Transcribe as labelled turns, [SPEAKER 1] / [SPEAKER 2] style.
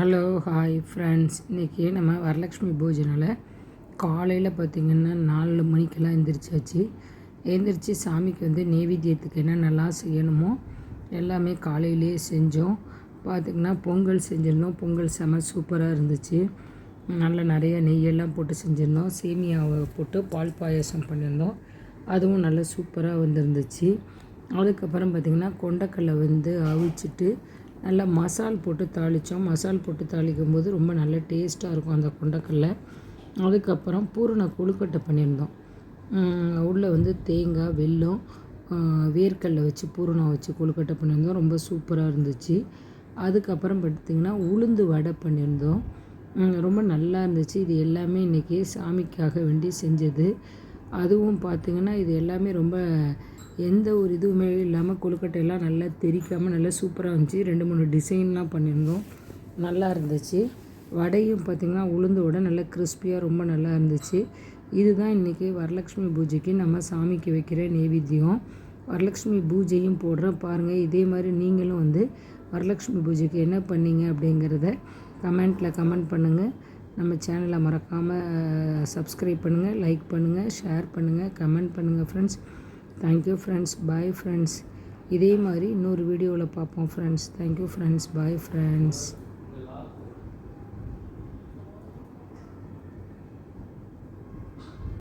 [SPEAKER 1] Hello hi friends இன்றைக்கி நம்ம வரலக்ஷ்மி பூஜைனால காலையில் பார்த்திங்கன்னா நாலு மணிக்கெல்லாம் எந்திரிச்சாச்சு. எழுந்திரிச்சு சாமிக்கு வந்து நெய்வேத்தியத்துக்கு என்னென்னலாம் செய்யணுமோ எல்லாமே காலையிலே செஞ்சோம். பார்த்திங்கன்னா பொங்கல் செஞ்சிருந்தோம். பொங்கல் செம சூப்பராக இருந்துச்சு. நல்ல நிறைய நெய்யெல்லாம் போட்டு செஞ்சுருந்தோம். சேமியாவை போட்டு பால் பாயாசம் பண்ணியிருந்தோம். அதுவும் நல்லா சூப்பராக வந்துருந்துச்சு. அதுக்கப்புறம் பார்த்திங்கன்னா கொண்டக்கடலை வந்து அவிச்சிட்டு நல்லா மசால் போட்டு தாளித்தோம் மசால் போட்டு தாளிக்கும் போது ரொம்ப நல்ல டேஸ்ட்டாக இருக்கும் அந்த கொண்டக்கடலை. அதுக்கப்புறம் பூரண கொழுக்கட்டை பண்ணியிருந்தோம். உள்ளே வந்து தேங்காய் வெல்லம் வேர்க்கடலை வச்சு பூரணம் வச்சு கொழுக்கட்டை பண்ணியிருந்தோம். ரொம்ப சூப்பராக இருந்துச்சு. அதுக்கப்புறம் பார்த்திங்கன்னா உளுந்து வடை பண்ணியிருந்தோம். ரொம்ப நல்லா இருந்துச்சு. இது எல்லாமே இன்றைக்கி சாமிக்காக வேண்டி செஞ்சது. அதுவும் பார்த்திங்கன்னா இது எல்லாமே ரொம்ப எந்த ஒரு இதுவுமே இல்லாமல் கொழுக்கட்டையெல்லாம் நல்லா தெரிக்காமல் நல்லா சூப்பராக இருந்துச்சு. ரெண்டு மூணு டிசைன்லாம் பண்ணியிருந்தோம். நல்லா இருந்துச்சு. வடையும் பார்த்திங்கன்னா உளுந்து வடை நல்லா கிறிஸ்பியாக ரொம்ப நல்லா இருந்துச்சு. இதுதான் இன்றைக்கி வரலக்ஷ்மி பூஜைக்கு நம்ம சாமிக்கு வைக்கிற நெய்வேத்தியம். வரலக்ஷ்மி பூஜையும் போடுறேன் பாருங்கள் இதே மாதிரி நீங்களும் வந்து வரலக்ஷ்மி பூஜைக்கு என்ன பண்ணீங்க அப்படிங்கிறத கமெண்ட்டில் கமெண்ட் பண்ணுங்கள் நம்ம சேனலை மறக்காமல் சப்ஸ்கிரைப் பண்ணுங்கள் லைக் பண்ணுங்கள் ஷேர் பண்ணுங்கள் கமெண்ட் பண்ணுங்கள் friends thank you friends bye friends இதே மாதிரி இன்னொரு வீடியோவில் பார்ப்போம் friends thank you friends bye friends